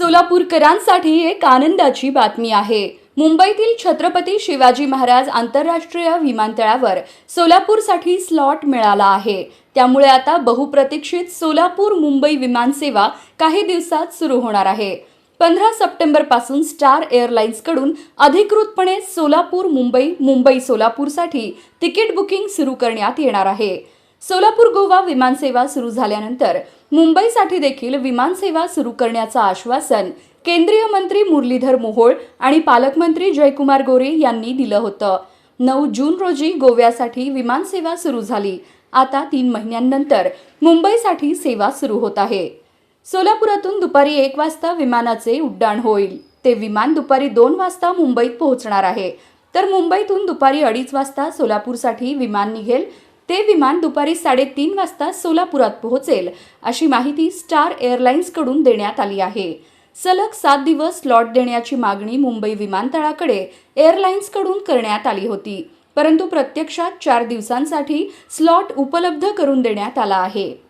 सोलापूरकरांसाठी एक आनंदाची बातमी आहे. मुंबईतील छत्रपती शिवाजी महाराज आंतरराष्ट्रीय विमानतळावर सोलापूरसाठी स्लॉट मिळाला आहे. त्यामुळे आता बहुप्रतीक्षित सोलापूर मुंबई विमानसेवा काही दिवसात सुरू होणार आहे. पंधरा सप्टेंबरपासून स्टार एअरलाइन्सकडून अधिकृतपणे सोलापूर मुंबई मुंबई सोलापूरसाठी तिकीट बुकिंग सुरू करण्यात येणार आहे. सोलापूर गोवा विमानसेवा सुरू झाल्यानंतर मुंबईसाठी देखील विमानसेवा सुरू करण्याचं आश्वासन केंद्रीय मंत्री मुरलीधर मोहोळ आणि पालकमंत्री जयकुमार गोरे यांनी दिलं होतं. नऊ जून रोजी गोव्यासाठी विमानसेवा सुरू झाली. आता तीन महिन्यांनंतर मुंबईसाठी सेवा सुरू होत आहे. सोलापुरातून दुपारी एक वाजता विमानाचे उड्डाण होईल. ते विमान दुपारी दोन वाजता मुंबईत पोहोचणार आहे. तर मुंबईतून दुपारी अडीच वाजता सोलापूरसाठी विमान निघेल ते विमान दुपारी साडेतीन वाजता सोलापुरात पोहोचेल अशी माहिती स्टार एअरलाइन्सकडून देण्यात आली आहे. सलग सात दिवस स्लॉट देण्याची मागणी मुंबई विमानतळाकडे एअरलाइन्सकडून करण्यात आली होती परंतु प्रत्यक्षात चार दिवसांसाठी स्लॉट उपलब्ध करून देण्यात आला आहे.